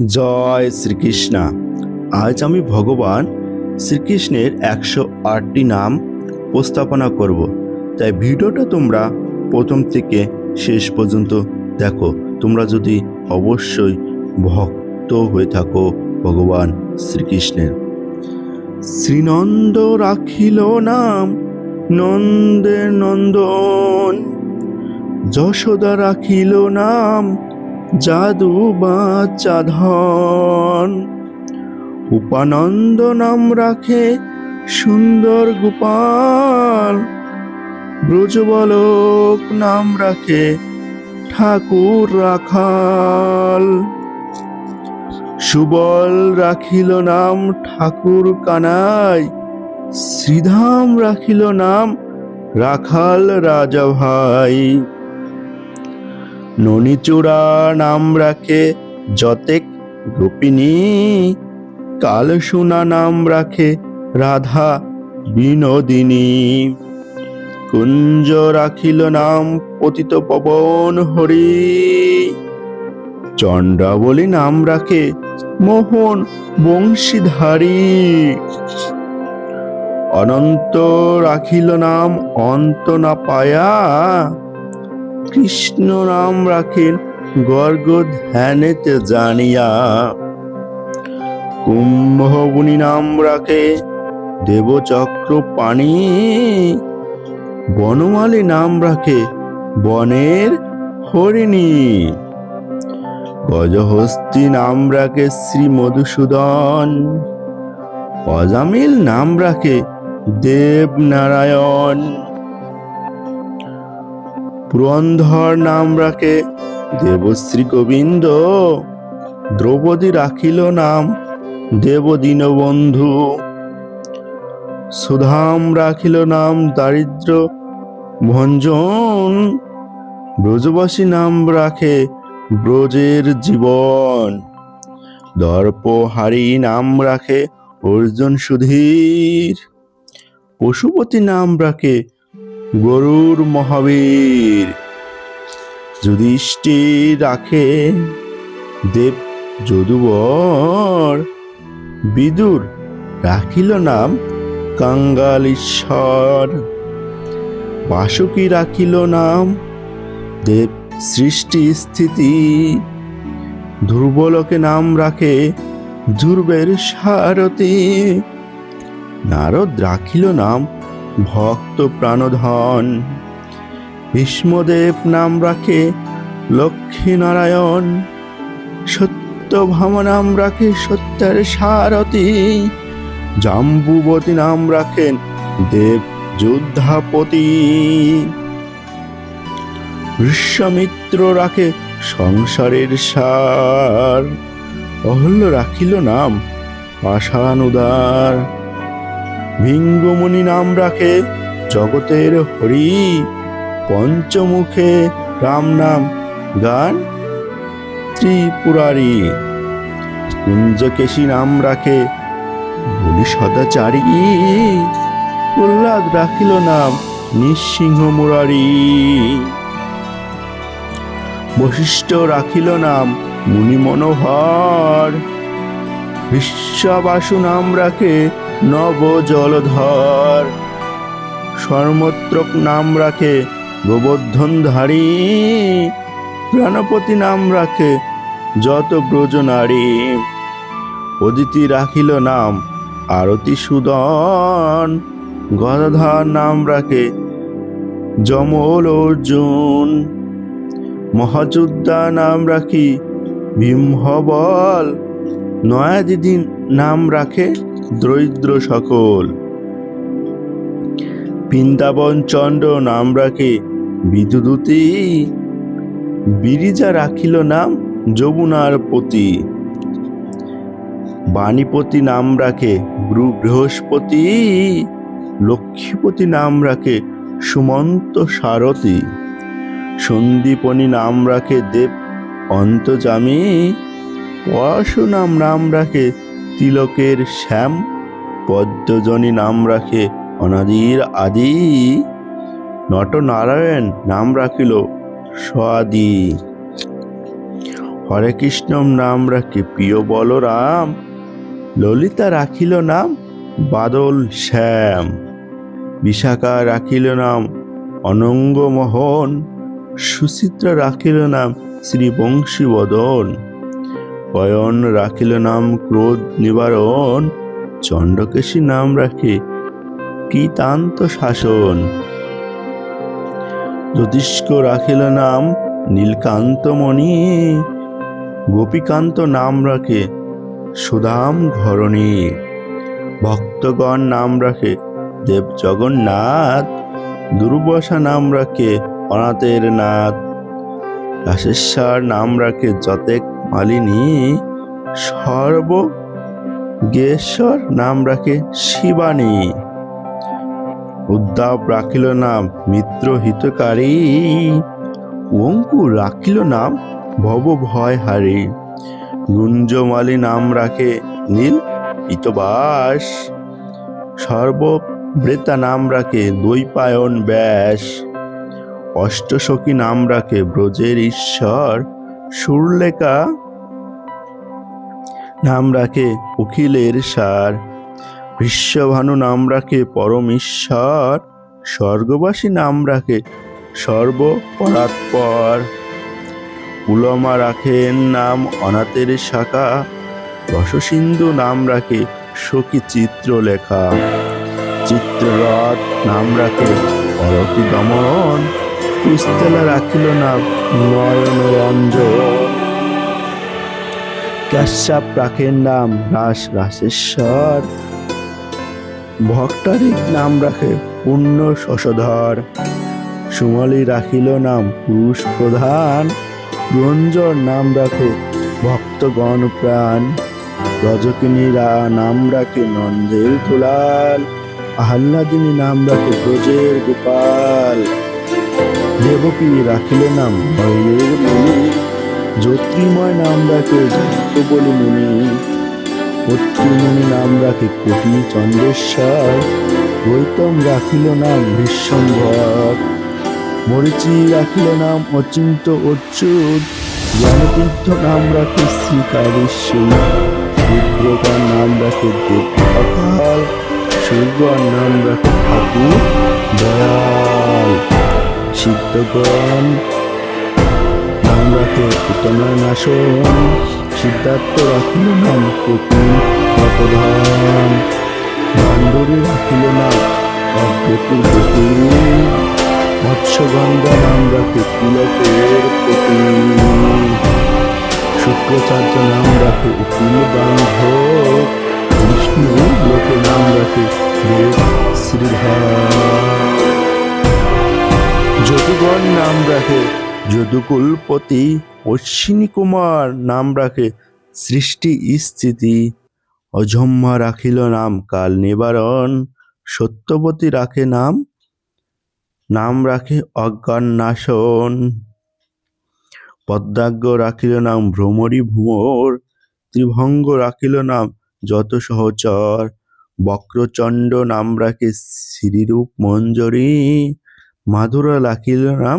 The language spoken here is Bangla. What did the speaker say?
জয় শ্রীকৃষ্ণা। আজ আমি ভগবান শ্রীকৃষ্ণের একশো আটটি নাম উপস্থাপনা করব। তাই ভিডিওটা তোমরা প্রথম থেকে শেষ পর্যন্ত দেখো। তোমরা যদি অবশ্যই ভক্ত হয়ে থাকো ভগবান শ্রীকৃষ্ণের। শ্রীনন্দ রাখিল নাম, নন্দের নন্দন, যশোদা রাখিল নাম জাদু বাচ্চা ধন। উপানন্দ নাম রাখে সুন্দর গোপাল। ব্রজবলক নাম রাখে ঠাকুর রাখাল। সুবল রাখিল নাম ঠাকুর কানাই। শ্রীধাম রাখিল নাম রাখাল রাজা ভাই। ননিচূড়া নাম রাখে যতেক গোপিনী কালসোনা নাম রাখে রাধা বিনোদিনী, কুঞ্জ রাখিল নাম পতিত পবন হরি। চণ্ডাবলী নাম রাখে মোহন বংশীধারী। অনন্ত রাখিল নাম অন্ত না পায়া কৃষ্ণ নাম রাখেন গর্গ ধ্যানেতে জানিয়া, কুম্ভবনী নাম রাখে দেবচক্র পানি বনমালী নাম রাখে বনের হরিণী। গজহস্তি নাম রাখে শ্রী মধুসূদন। অজামিল নাম রাখে দেবনারায়ণ। পুরন্ধর নাম রাখে, দেবশ্রী গোবিন্দ। দ্রৌপদী রাখিল নাম দেবদীন বন্ধু সুধাম রাখিল নাম, দারিদ্র ভঞ্জন। ব্রজবাসী নাম রাখে, ব্রজের জীবন। দর্পহারি নাম রাখে, অর্জুন সুধীর। পশুপতি নাম রাখে গরুর মহাবীর। যুধিষ্ঠির রাখে দেব যদুবর, বিদুর রাখিল নাম কাঙ্গালীশ্বর। বাসুকি রাখিল নাম দেব সৃষ্টি স্থিতি। ধ্রুবলোকে নাম রাখে ধ্রুবের সারথী। নারদ রাখিল নাম ভক্ত প্রাণধন। ভীষ্মদেব নাম রাখে লক্ষ্মী নারায়ণ সত্যভাম নাম রাখে সত্যের সারথী। জাম্বুবতী নাম রাখেন দেব যোদ্ধাপতি। বিশ্বামিত্র রাখে সংসারের সার। অহল্য রাখিল নাম পাষাণ উদার ভিঙ্গমণি নাম রাখে জগতের হরি। পঞ্চমুখে রাম নাম গান ত্রিপুরারী। কুঞ্জকেশী নাম রাখে বলি সদাচারী। প্রহ্লাদ রাখিল নাম নিঃসিংহ মুরারি। বশিষ্ঠ রাখিল নাম মুনি মনোহর বিশ্বাবাসু নাম রাখে নব জলধর সর্মত্রক নাম রাখে গোবর্ধনধারী, প্রাণপতি নাম রাখে যত ব্রজ নারী। অদিতি রাখিল নাম আরতি সুদন, গদাধর নাম রাখে যমল অর্জুন। মহাযোদ্ধা নাম রাখি ভীমহবল নয়াদিদি নাম রাখে দরিদ্র সকল। বৃন্দাবন চন্দ্র নাম রাখে বিদুদূতি বিরিজা রাখিল নাম যমুনার পতি। বাণীপতি নাম রাখে বৃহস্পতি। লক্ষ্মীপতি নাম রাখে সুমন্ত সারথী। সন্দীপনী নাম রাখে দেব অন্তজামী। পরশুনাম নাম রাখে তিলকের শ্যাম, পদ্মজনী নাম রাখে অনাদির আদি। নটনারায়ণ নাম রাখিল স্বাদি। হরে কৃষ্ণ নাম রাখে প্রিয় বলরাম। ললিতা রাখিল নাম বাদল শ্যাম। বিশাখা রাখিল নাম অনঙ্গ মোহন সুচিত্রা রাখিল নাম শ্রী বংশীবদন পয়ন রাখিল নাম ক্রোধ নিবারণ চণ্ডকেশী নাম রাখে কীতান্ত শাসন। জ্যোতিষ্ক রাখিল নাম নীলকান্তমণি গোপীকান্ত নাম রাখে সুদাম ঘরণী। ভক্তগণ নাম রাখে দেব জগন্নাথ দুর্বাসা নাম রাখে অনাথের নাথ। রাশেশ্বর নাম রাখে যতেক মালিনী সর্ব গেশ্বর নাম রাখে শিবানী। উদ্যাপ রাখিল নাম মিত্র হিতকারী, অঙ্কুর রাখিল নাম ভব ভয় হারি গুঞ্জমালী নাম রাখে নীল ইতবাস। সর্ববৃতা নাম রাখে দৈপায়ন ব্যাস। অষ্টসখী নাম রাখে ব্রজের ঈশ্বর। সুরলেখা নাম রাখে উখিলের সার। বিশ্বভানু নাম রাখে পরমেশ্বর। স্বর্গবাসী নাম রাখে সর্বপরাৎপর। উলমা রাখেন নাম অনাথের শাখা। রসসিন্ধু নাম রাখে সখী চিত্রলেখা। চিত্ররথ নাম রাখে অরতি দমন কুস্তলা রাখিল নাম নয়ন রঞ্জন কাশ্যাপ রাখেন নাম রাস রাসেশ্বর। ভক্তারিক নাম রাখে পূর্ণ শশধর। সুমালি রাখিল নাম পুরুষ প্রধান। রঞ্জর নাম রাখে ভক্তগণ প্রাণ। রজকিনীরা নাম রাখে নন্দের দুলাল। আহ্লাদিনী নাম রাখে ব্রজের গোপাল। দেবকী রাখিল নাম ভয়ের জ্যোতির্ময় নাম রাখে বলি মুনি। পত্রিমণি নাম রাখে কোটি চন্দ্রেশ্বর। গৌতম রাখিল নাম বিশ্বম্ভর। মরিচি রাখিল নাম অচিন্ত অচ্যুত। জ্ঞানতীর্থ নাম রাখে শ্রীকারেশ্বর রুদ্রকার নাম রাখে দেবকাল সূর্যর নাম রাখে ঠাকুর দয়াল। সিদ্ধগণ নাম রাখে পুতনার নাশন, সিদ্ধার্থ রাখিল নাম কপি অপধান। বান্দরী রাখিল নাম অগ্রতির গতি মৎস্যগঙ্গা নাম রাখে তিলকের প্রতি শুক্রাচার্য নাম রাখে উকিল বান্ধব। বিষ্ণু লোকে নাম রাখে দেব শ্রীধাম যদুগণ নাম রাখে। যদুকুলপতি অশ্বিনী কুমার নাম রাখে। সৃষ্টি স্থিতি অজম্মা রাখিল নাম, কাল নিবারণ সত্যপতি রাখে নাম নাম রাখে অজ্ঞান নাশন পদ্মাজ্ঞ রাখিল নাম, ভ্রমরী ভ্রমর ত্রিভঙ্গ রাখিল নাম, যত সহচর, বক্রচণ্ড নাম রাখে শ্রীরূপ মঞ্জরী। মাধুরা নাম